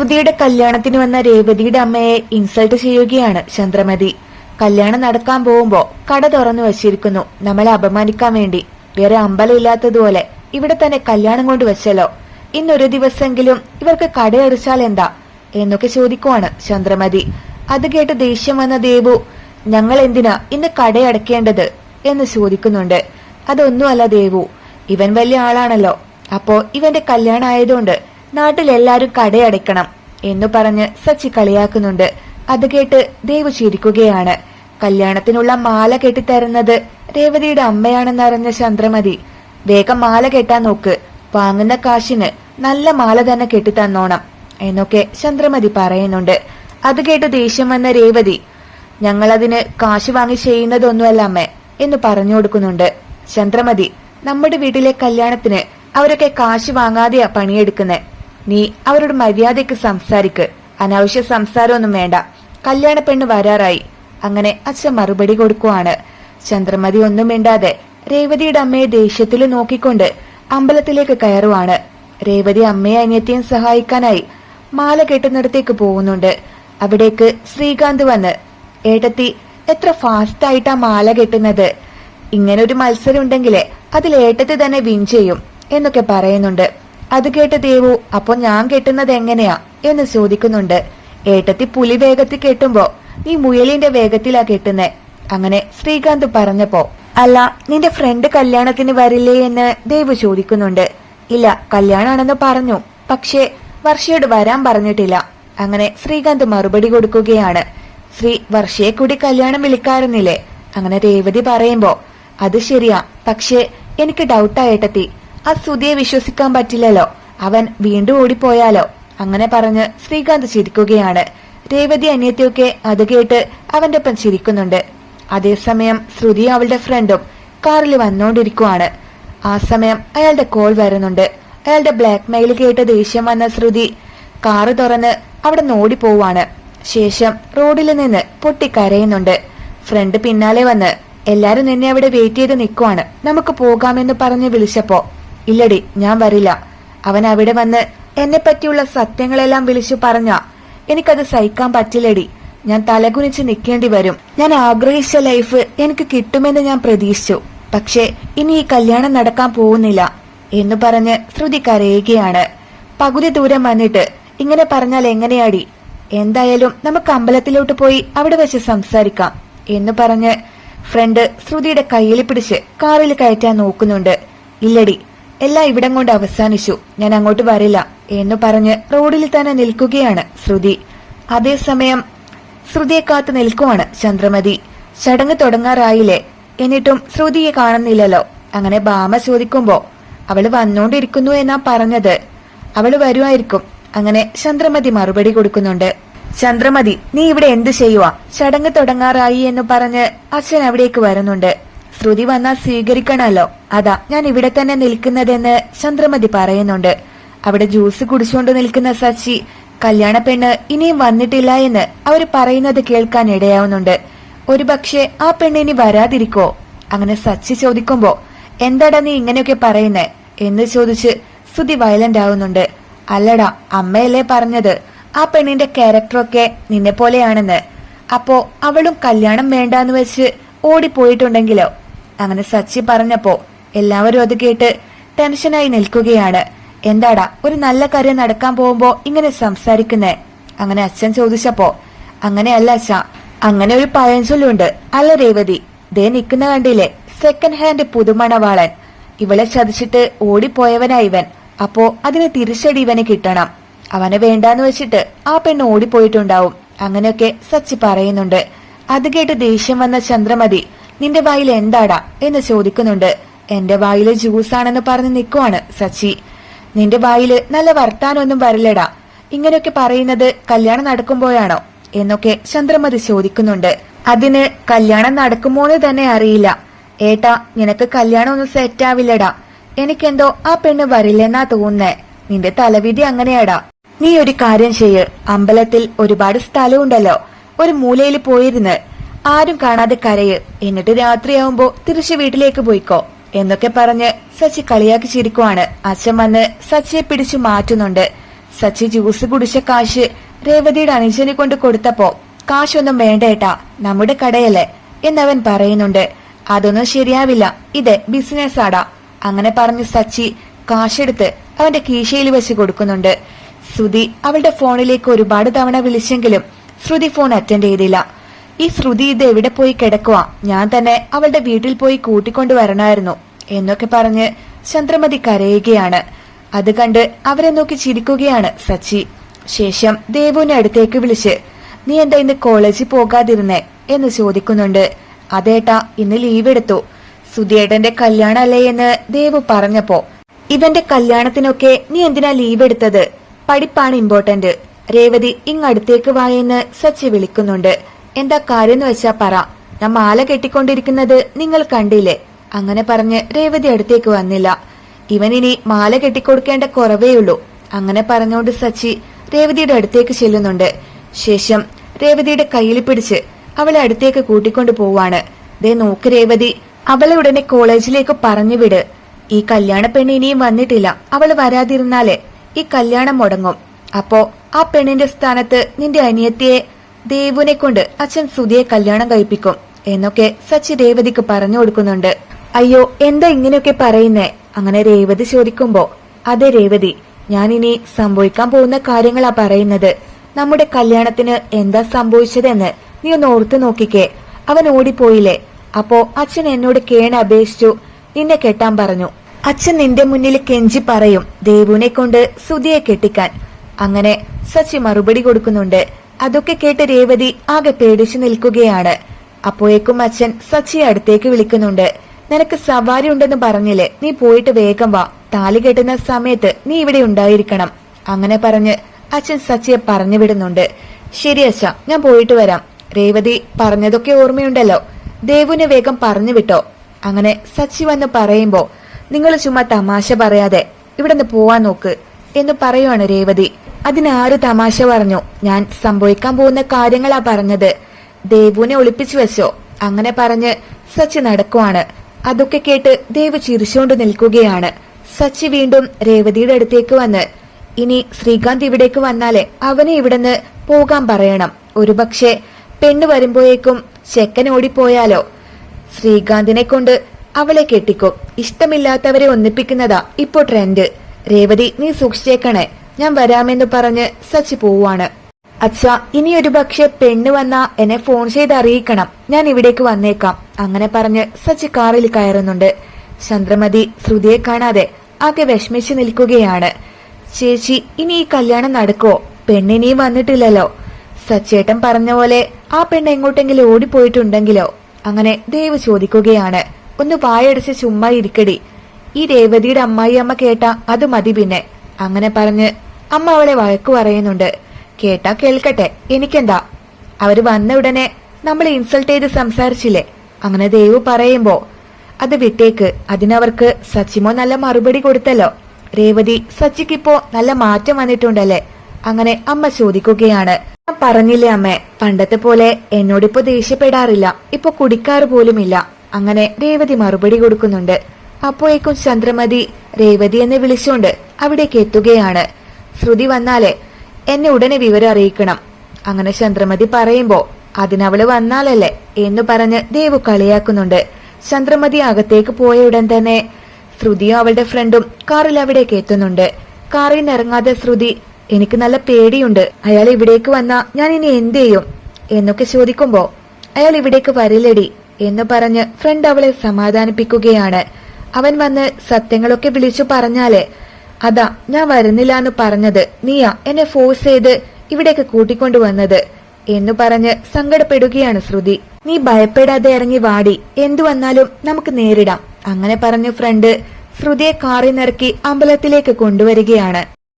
ശ്രുതിയുടെ കല്യാണത്തിന് വന്ന രേവതിയുടെ അമ്മയെ ഇൻസൾട്ട് ചെയ്യുകയാണ് ചന്ദ്രമതി. കല്യാണം നടക്കാൻ പോകുമ്പോ കട തുറന്നു വച്ചിരിക്കുന്നു. നമ്മളെ അപമാനിക്കാൻ വേണ്ടി. വേറെ അമ്പലമില്ലാത്തതുപോലെ ഇവിടെ തന്നെ കല്യാണം കൊണ്ട് വെച്ചല്ലോ. ഇന്നൊരു ദിവസമെങ്കിലും ഇവർക്ക് കടയടിച്ചാൽ എന്താ? എന്നൊക്കെ ചോദിക്കുവാണ് ചന്ദ്രമതി. അത് കേട്ട് ദേഷ്യം വന്ന ദേവു ഞങ്ങൾ എന്തിനാ ഇന്ന് കടയടക്കേണ്ടത്? എന്ന് ചോദിക്കുന്നുണ്ട്. അതൊന്നുമല്ല ദേവു ഇവൻ വലിയ ആളാണല്ലോ. അപ്പോ ഇവന്റെ കല്യാണം ആയതുകൊണ്ട് നാട്ടിലെല്ലാരും കടയടയ്ക്കണം എന്നു പറഞ്ഞ് സച്ചി കളിയാക്കുന്നുണ്ട്. അത് കേട്ട് ദേവ് ചിരിക്കുകയാണ്. കല്യാണത്തിനുള്ള മാല കെട്ടിത്തരുന്നത് രേവതിയുടെ അമ്മയാണെന്നറിഞ്ഞ ചന്ദ്രമതി. വേഗം മാല കെട്ടാൻ നോക്ക്. വാങ്ങുന്ന കാശിന് നല്ല മാല തന്നെ കെട്ടിത്തന്നോണം എന്നൊക്കെ ചന്ദ്രമതി പറയുന്നുണ്ട്. അത് കേട്ട് ദേഷ്യം വന്ന രേവതി ഞങ്ങളതിന് കാശ് വാങ്ങി ചെയ്യുന്നതൊന്നുമല്ല അമ്മേ എന്ന് പറഞ്ഞു കൊടുക്കുന്നുണ്ട്. ചന്ദ്രമതി നമ്മുടെ വീട്ടിലെ കല്യാണത്തിന് അവരൊക്കെ കാശ് വാങ്ങാതെയാ പണിയെടുക്കുന്നെ. നീ അവരോട് മര്യാദയ്ക്ക് സംസാരിക്ക്. അനാവശ്യ സംസാരമൊന്നും വേണ്ട. കല്യാണ പെണ്ണ് വരാറായി. അങ്ങനെ അച്ഛൻ മറുപടി കൊടുക്കുവാണ്. ചന്ദ്രമതി ഒന്നും മിണ്ടാതെ രേവതിയുടെ അമ്മയെ ദേഷ്യത്തിൽ നോക്കിക്കൊണ്ട് അമ്പലത്തിലേക്ക് കയറുവാണ്. രേവതി അമ്മയെ അനിയത്തെയും സഹായിക്കാനായി മാല കെട്ടുന്നിടത്തേക്ക് പോകുന്നുണ്ട്. അവിടേക്ക് ശ്രീകാന്ത് വന്ന് ഏട്ടത്തി എത്ര ഫാസ്റ്റ് ആയിട്ടാ മാല കെട്ടുന്നത്? ഇങ്ങനെ ഒരു മത്സരം ഉണ്ടെങ്കിലേ അതിൽ ഏട്ടത്തി തന്നെ വിൻ ചെയ്യും എന്നൊക്കെ പറയുന്നുണ്ട്. അത് കേട്ട ദേവു അപ്പൊ ഞാൻ കെട്ടുന്നത് എങ്ങനെയാ? എന്ന് ചോദിക്കുന്നുണ്ട്. ഏട്ടത്തി പുലി വേഗത്തിൽ കെട്ടുമ്പോ നീ മുയലിന്റെ വേഗത്തിലാ കെട്ടുന്നേ. അങ്ങനെ ശ്രീകാന്ത് പറഞ്ഞപ്പോ അല്ല നിന്റെ ഫ്രണ്ട് കല്യാണത്തിന് വരില്ലേ എന്ന് ദേവു ചോദിക്കുന്നുണ്ട്. ഇല്ല കല്യാണാണെന്ന് പറഞ്ഞു. പക്ഷേ വർഷയോട് വരാൻ പറഞ്ഞിട്ടില്ല. അങ്ങനെ ശ്രീകാന്ത് മറുപടി കൊടുക്കുകയാണ്. ശ്രീ വർഷയെ കൂടി കല്യാണം വിളിക്കാറുന്നില്ലേ? അങ്ങനെ രേവതി പറയുമ്പോ അത് ശരിയാ. പക്ഷേ എനിക്ക് ഡൗട്ടായേട്ടത്തി ആ സുധിയെ വിശ്വസിക്കാൻ പറ്റില്ലല്ലോ. അവൻ വീണ്ടും ഓടിപ്പോയാലോ? അങ്ങനെ പറഞ്ഞ് ശ്രീകാന്ത് ചിരിക്കുകയാണ്. രേവതി അനിയത്തിയൊക്കെ അത് കേട്ട് അവന്റെ ഒപ്പം ചിരിക്കുന്നുണ്ട്. അതേസമയം ശ്രുതി അവളുടെ ഫ്രണ്ടും കാറിൽ വന്നുകൊണ്ടിരിക്കുവാണ് ആ സമയം അയാളുടെ കോൾ വരുന്നുണ്ട്. അയാളുടെ ബ്ലാക്ക് മെയിൽ കേട്ട് ദേഷ്യം വന്ന ശ്രുതി കാറ് തുറന്ന് അവിടെ നോടി പോവാണ് ശേഷം റോഡിൽ നിന്ന് പൊട്ടിക്കരയുന്നുണ്ട്. ഫ്രണ്ട് പിന്നാലെ വന്ന് എല്ലാരും നിന്നെ അവിടെ വെയിറ്റ് ചെയ്ത് നിൽക്കുവാണ് നമുക്ക് പോകാമെന്ന് പറഞ്ഞ് വിളിച്ചപ്പോ ഇല്ലടി ഞാൻ വരില്ല. അവൻ അവിടെ വന്ന് എന്നെ പറ്റിയുള്ള സത്യങ്ങളെല്ലാം വിളിച്ചു പറഞ്ഞ എനിക്കത് സഹിക്കാൻ പറ്റില്ലടി. ഞാൻ തലകുനിച്ച് നിൽക്കേണ്ടി വരും. ഞാൻ ആഗ്രഹിച്ച ലൈഫ് എനിക്ക് കിട്ടുമെന്ന് ഞാൻ പ്രതീക്ഷിച്ചു. പക്ഷേ ഇനി ഈ കല്യാണം നടക്കാൻ പോകുന്നില്ല എന്ന് പറഞ്ഞ് ശ്രുതി കരയുകയാണ്. പകുതി ദൂരം വന്നിട്ട് ഇങ്ങനെ പറഞ്ഞാൽ എങ്ങനെയാടി? എന്തായാലും നമുക്ക് അമ്പലത്തിലോട്ട് പോയി അവിടെ വെച്ച് സംസാരിക്കാം എന്ന് പറഞ്ഞ് ഫ്രണ്ട് ശ്രുതിയുടെ കയ്യിൽ പിടിച്ച് കാറിൽ കയറ്റാൻ നോക്കുന്നുണ്ട്. ഇല്ലടി എല്ലാം ഇവിടം കൊണ്ട് അവസാനിച്ചു. ഞാൻ അങ്ങോട്ട് വരില്ല എന്ന് പറഞ്ഞ് റോഡിൽ തന്നെ നിൽക്കുകയാണ് ശ്രുതി. അതേസമയം ശ്രുതിയെ കാത്തു നിൽക്കുവാണ് ചന്ദ്രമതി. ചടങ്ങ് തുടങ്ങാറായില്ലേ? എന്നിട്ടും ശ്രുതിയെ കാണുന്നില്ലല്ലോ. അങ്ങനെ ഭാമ ചോദിക്കുമ്പോ അവൾ വന്നോണ്ടിരിക്കുന്നു എന്നാ പറഞ്ഞത്. അവൾ വരുമായിരിക്കും അങ്ങനെ ചന്ദ്രമതി മറുപടി കൊടുക്കുന്നുണ്ട്. ചന്ദ്രമതി നീ ഇവിടെ എന്ത് ചെയ്യുവാ? ചടങ്ങ് തുടങ്ങാറായി എന്ന് പറഞ്ഞ് അച്ഛൻ അവിടേക്ക് വരുന്നുണ്ട്. ശ്രുതി വന്നാൽ സ്വീകരിക്കണമല്ലോ. അതാ ഞാൻ ഇവിടെ തന്നെ നിൽക്കുന്നതെന്ന് ചന്ദ്രമതി പറയുന്നുണ്ട്. അവിടെ ജ്യൂസ് കുടിച്ചുകൊണ്ട് നിൽക്കുന്ന സച്ചി കല്യാണ പെണ്ണ് ഇനിയും വന്നിട്ടില്ല എന്ന് അവർ പറയുന്നത് കേൾക്കാൻ ഇടയാവുന്നുണ്ട്. ഒരു പക്ഷേ ആ പെണ്ണ് ഇനി വരാതിരിക്കോ? അങ്ങനെ സച്ചി ചോദിക്കുമ്പോ എന്താടാ നീ ഇങ്ങനെയൊക്കെ പറയുന്നേ? എന്ന് ചോദിച്ച് സ്തുതി വയലന്റ് ആവുന്നുണ്ട്. അല്ലടാ അമ്മയല്ലേ പറഞ്ഞത്. ആ പെണ്ണിന്റെ ക്യാരക്ടറൊക്കെ നിന്നെ പോലെയാണെന്ന് അപ്പോ അവളും കല്യാണം വേണ്ടാന്ന് വെച്ച് ഓടിപ്പോയിട്ടുണ്ടെങ്കിലോ? അങ്ങനെ സച്ചി പറഞ്ഞപ്പോ എല്ലാവരും അത് കേട്ട് ടെൻഷനായി നിൽക്കുകയാണ്. എന്താടാ ഒരു നല്ല കാര്യം നടക്കാൻ പോകുമ്പോ ഇങ്ങനെ സംസാരിക്കുന്നേ? അങ്ങനെ അച്ഛൻ ചോദിച്ചപ്പോ അങ്ങനെയല്ല അച്ഛ അങ്ങനെ ഒരു പഴഞ്ചൊല്ലുണ്ട് അല്ല രേവതി ദേ നിൽക്കുന്ന കണ്ടില്ലേ സെക്കൻഡ് ഹാൻഡ് പുതുമണവാളൻ. ഇവളെ ചതിച്ചിട്ട് ഓടിപ്പോയവനാ ഇവൻ. അപ്പോ അതിന് തിരിച്ചടി ഇവന് കിട്ടണം. അവനെ വേണ്ടാന്ന് വെച്ചിട്ട് ആ പെണ്ണ് ഓടിപ്പോയിട്ടുണ്ടാവും. അങ്ങനെയൊക്കെ സച്ചി പറയുന്നുണ്ട്. അത് കേട്ട് ദേഷ്യം വന്ന ചന്ദ്രമതി നിന്റെ വായിൽ എന്താടാ എന്ന് ചോദിക്കുന്നുണ്ട്. എന്റെ വായിൽ ജ്യൂസാണെന്ന് പറഞ്ഞ് നിൽക്കുവാണ് സച്ചി. നിന്റെ വായിൽ നല്ല വർത്താനൊന്നും വരില്ലടാ. ഇങ്ങനെയൊക്കെ പറയുന്നത് കല്യാണം നടക്കുമ്പോഴാണോ? എന്നൊക്കെ ചന്ദ്രമതി ചോദിക്കുന്നുണ്ട്. അതിന് കല്യാണം നടക്കുമോന്ന് തന്നെ അറിയില്ല. ഏട്ടാ നിനക്ക് കല്യാണം ഒന്നും സെറ്റ് ആവില്ലടാ. എനിക്കെന്തോ ആ പെണ്ണ് വരില്ലെന്നാ തോന്നുന്നേ. നിന്റെ തലവിധി അങ്ങനെയാടാ. നീ ഒരു കാര്യം ചെയ്യ്. അമ്പലത്തിൽ ഒരുപാട് സ്ഥലമുണ്ടല്ലോ. ഒരു മൂലയിൽ പോയിരുന്ന് ആരും കാണാതെ കരയ്. എന്നിട്ട് രാത്രിയാവുമ്പോ തിരിച്ചു വീട്ടിലേക്ക് പോയിക്കോ. എന്നൊക്കെ പറഞ്ഞ് സച്ചി കളിയാക്കി ചിരിക്കുവാണ്. അച്ഛൻ വന്ന് സച്ചിയെ പിടിച്ചു മാറ്റുന്നുണ്ട്. സച്ചി ജ്യൂസ് കുടിച്ച കാശ് രേവതിയുടെ അനുജനെ കൊണ്ട് കൊടുത്തപ്പോ കാശൊന്നും വേണ്ടേട്ടാ നമ്മുടെ കടയല്ലേ എന്നവൻ പറയുന്നുണ്ട്. അതൊന്നും ശരിയാവില്ല ഇത് ബിസിനസ് ആടാ അങ്ങനെ പറഞ്ഞ് സച്ചി കാശെടുത്ത് അവന്റെ കീശയിൽ വെച്ച് കൊടുക്കുന്നുണ്ട്. ശ്രുതി അവളുടെ ഫോണിലേക്ക് ഒരുപാട് തവണ വിളിച്ചെങ്കിലും ശ്രുതി ഫോൺ അറ്റൻഡ് ചെയ്തില്ല. ഈ ശ്രുതി ഇത് എവിടെ പോയി കിടക്കുക ഞാൻ തന്നെ അവളുടെ വീട്ടിൽ പോയി കൂട്ടിക്കൊണ്ടു വരണമായിരുന്നു എന്നൊക്കെ പറഞ്ഞ് ചന്ദ്രമതി കരയുകയാണ്. അത് കണ്ട് അവരെ നോക്കി ചിരിക്കുകയാണ് സച്ചി. ശേഷം ദേവുവിനെ അടുത്തേക്ക് വിളിച്ച് നീ എന്താ ഇന്ന് കോളേജിൽ പോകാതിരുന്നേ? എന്ന് ചോദിക്കുന്നുണ്ട്. അതേട്ടാ ഇന്ന് ലീവ് എടുത്തു. സുധിയേട്ടന്റെ കല്യാണമല്ലേ എന്ന് ദേവു പറഞ്ഞപ്പോ ഇവന്റെ കല്യാണത്തിനൊക്കെ നീ എന്തിനാ ലീവ് എടുത്തത്? പഠിപ്പാണ് ഇമ്പോർട്ടന്റ് രേവതി ഇങ്ങടുത്തേക്ക് വായെന്ന് സച്ചി വിളിക്കുന്നുണ്ട്. എന്താ കാര്യം വെച്ചാ പറ. ഞാൻ മാല കെട്ടിക്കൊണ്ടിരിക്കുന്നത് നിങ്ങൾ കണ്ടില്ലേ? അങ്ങനെ പറഞ്ഞ് രേവതി അടുത്തേക്ക് വന്നില്ല. ഇവൻ ഇനി മാല കെട്ടിക്കൊടുക്കേണ്ട കുറവേയുള്ളൂ. അങ്ങനെ പറഞ്ഞുകൊണ്ട് സച്ചി രേവതിയുടെ അടുത്തേക്ക് ചെല്ലുന്നുണ്ട്. ശേഷം രേവതിയുടെ കയ്യിൽ പിടിച്ച് അവളെ അടുത്തേക്ക് കൂട്ടിക്കൊണ്ടു പോവാണ്. ദേ നോക്ക് രേവതി അവളെ ഉടനെ കോളേജിലേക്ക് പറഞ്ഞു വിട്. ഈ കല്യാണ പെണ്ണ് ഇനിയും വന്നിട്ടില്ല. അവൾ വരാതിരുന്നാലേ ഈ കല്യാണം മുടങ്ങും. അപ്പോ ആ പെണ്ണിന്റെ സ്ഥാനത്ത് നിന്റെ അനിയത്തിയെ ദേവുനെ കൊണ്ട് അച്ഛൻ സുധിയെ കല്യാണം കഴിപ്പിക്കും. എന്നൊക്കെ സച്ചി രേവതിക്ക് പറഞ്ഞു കൊടുക്കുന്നുണ്ട്. അയ്യോ എന്താ ഇങ്ങനെയൊക്കെ പറയുന്നേ? അങ്ങനെ രേവതി ചോദിക്കുമ്പോ അതെ രേവതി ഞാൻ ഇനി സംഭവിക്കാൻ പോകുന്ന കാര്യങ്ങളാ പറയുന്നത്. നമ്മുടെ കല്യാണത്തിന് എന്താ സംഭവിച്ചതെന്ന് നീ ഒന്ന് ഓർത്തു നോക്കിക്കേ. അവൻ ഓടിപ്പോയില്ലേ? അപ്പോ അച്ഛൻ എന്നോട് കേണ അപേക്ഷിച്ചു. നിന്നെ കെട്ടാൻ പറഞ്ഞു. അച്ഛൻ നിന്റെ മുന്നിൽ കെഞ്ചി പറയും ദേവുവിനെ കൊണ്ട് സുധിയെ കെട്ടിക്കാൻ. അങ്ങനെ സച്ചി മറുപടി കൊടുക്കുന്നുണ്ട്. അതൊക്കെ കേട്ട് രേവതി ആകെ പേടിച്ചു നിൽക്കുകയാണ്. അപ്പോഴേക്കും അച്ഛൻ സച്ചിയെ അടുത്തേക്ക് വിളിക്കുന്നുണ്ട്. നിനക്ക് സവാരി ഉണ്ടെന്ന് പറഞ്ഞില്ലേ? നീ പോയിട്ട് വേഗം വാ. താലി കെട്ടുന്ന സമയത്ത് നീ ഇവിടെ ഉണ്ടായിരിക്കണം. അങ്ങനെ പറഞ്ഞ് അച്ഛൻ സച്ചിയെ പറഞ്ഞു വിടുന്നുണ്ട്. ശരി അച്ഛ ഞാൻ പോയിട്ട് വരാം. രേവതി പറഞ്ഞതൊക്കെ ഓർമ്മയുണ്ടല്ലോ. ദേവുനെ വേഗം പറഞ്ഞു വിട്ടോ. അങ്ങനെ സച്ചി വന്ന് പറയുമ്പോ നിങ്ങൾ ചുമ്മാ തമാശ പറയാതെ ഇവിടെ നിന്ന് പോവാൻ നോക്ക് എന്ന് പറയുവാണ് രേവതി. അതിനാര് തമാശ പറഞ്ഞു. ഞാൻ സംഭവിക്കാൻ പോകുന്ന കാര്യങ്ങളാ പറഞ്ഞത്. ദേവുവിനെ ഒളിപ്പിച്ചു വെച്ചോ. അങ്ങനെ പറഞ്ഞ് സച്ചി നടക്കുവാണ്. അതൊക്കെ കേട്ട് ദേവ് ചിരിച്ചുകൊണ്ട് നിൽക്കുകയാണ്. സച്ചി വീണ്ടും രേവതിയുടെ അടുത്തേക്ക് വന്ന് ഇനി ശ്രീകാന്ത് ഇവിടേക്ക് വന്നാലേ അവനെ ഇവിടുന്ന് പോകാൻ പറയണം. ഒരുപക്ഷെ പെണ്ണ് വരുമ്പോയേക്കും ചെക്കൻ ഓടിപ്പോയാലോ? ശ്രീകാന്തിനെ കൊണ്ട് അവളെ കെട്ടിക്കും. ഇഷ്ടമില്ലാത്തവരെ ഒന്നിപ്പിക്കുന്നതാ ഇപ്പോ ട്രെൻഡ്. രേവതി നീ സൂക്ഷിച്ചേക്കണേ. ഞാൻ വരാമെന്ന് പറഞ്ഞ് സച്ചി പോവാണ് അച്ഛ ഇനി ഒരു പക്ഷെ പെണ്ണ് വന്ന എന്നെ ഫോൺ ചെയ്ത് അറിയിക്കണം. ഞാൻ ഇവിടേക്ക് വന്നേക്കാം. അങ്ങനെ പറഞ്ഞ് സച്ചി കാറിൽ കയറുന്നുണ്ട്. ചന്ദ്രമതി ശ്രുതിയെ കാണാതെ ആകെ വിഷമിച്ചു നിൽക്കുകയാണ്. ചേച്ചി ഇനി ഈ കല്യാണം നടക്കോ പെണ്ണിനിയും വന്നിട്ടില്ലല്ലോ. സച്ചേട്ടൻ പറഞ്ഞ പോലെ ആ പെണ്ണ് എങ്ങോട്ടെങ്കിലും ഓടിപ്പോയിട്ടുണ്ടെങ്കിലോ? അങ്ങനെ ദേവ് ചോദിക്കുകയാണ്. ഒന്ന് വായടിച്ച് ചുമ്മാ ഇരിക്കടി. ഈ രേവതിയുടെ അമ്മായി അമ്മ കേട്ട അത് മതി പിന്നെ. അങ്ങനെ പറഞ്ഞ് അമ്മ അവളെ വഴക്ക് പറയുന്നുണ്ട്. കേട്ടാ കേൾക്കട്ടെ. എനിക്കെന്താ? അവർ വന്ന ഉടനെ നമ്മൾ ഇൻസൾട്ട് ചെയ്ത് സംസാരിച്ചില്ലേ? അങ്ങനെ ദേവ് പറയുമ്പോ അത് വിട്ടേക്ക്. അതിനവർക്ക് സച്ചിമോ നല്ല മറുപടി കൊടുത്തല്ലോ. രേവതി സച്ചിക്കിപ്പോ നല്ല മാറ്റം വന്നിട്ടുണ്ടല്ലേ? അങ്ങനെ അമ്മ ചോദിക്കുകയാണ്. ഞാൻ പറഞ്ഞില്ലേ അമ്മേ പണ്ടത്തെ പോലെ എന്നോടിപ്പോ ദേഷ്യപ്പെടാറില്ല. ഇപ്പൊ കുടിക്കാറ് പോലുമില്ല. അങ്ങനെ രേവതി മറുപടി കൊടുക്കുന്നുണ്ട്. അപ്പോഴേക്കും ചന്ദ്രമതി രേവതി എന്ന് വിളിച്ചുകൊണ്ട് അവിടേക്ക് എത്തുകയാണ്. ശ്രുതി വന്നാലേ എന്നെ ഉടനെ വിവരം അറിയിക്കണം. അങ്ങനെ ചന്ദ്രമതി പറയുമ്പോ അതിനവൾ വന്നാലല്ലേ? എന്ന് പറഞ്ഞ് ദേവു കളിയാക്കുന്നുണ്ട്. ചന്ദ്രമതി അകത്തേക്ക് പോയ ഉടൻ തന്നെ ശ്രുതിയും അവളുടെ ഫ്രണ്ടും കാറിൽ അവിടേക്ക് എത്തുന്നുണ്ട്. കാറിൽ നിന്ന് ഇറങ്ങാതെ ശ്രുതി എനിക്ക് നല്ല പേടിയുണ്ട്. അയാൾ ഇവിടേക്ക് വന്നാ ഞാൻ ഇനി എന്ത് ചെയ്യും? എന്നൊക്കെ ചോദിക്കുമ്പോ അയാൾ ഇവിടേക്ക് വരില്ലടി എന്ന് പറഞ്ഞ് ഫ്രണ്ട് അവളെ സമാധാനിപ്പിക്കുകയാണ്. അവൻ വന്ന് സത്യങ്ങളൊക്കെ വിളിച്ചു പറഞ്ഞാലേ അതാ ഞാൻ വരുന്നില്ല എന്ന് പറഞ്ഞത്. നീയാ എന്നെ ഫോഴ്സ് ചെയ്ത് ഇവിടേക്ക് കൂട്ടിക്കൊണ്ടുവന്നത്. എന്നു പറഞ്ഞ് സങ്കടപ്പെടുകയാണ് ശ്രുതി. നീ ഭയപ്പെടാതെ ഇറങ്ങി വാടി. എന്തു വന്നാലും നമുക്ക് നേരിടാം. അങ്ങനെ പറഞ്ഞു ഫ്രണ്ട് ശ്രുതിയെ കാറിനിറക്കി അമ്പലത്തിലേക്ക് കൊണ്ടുവരികയാണ്.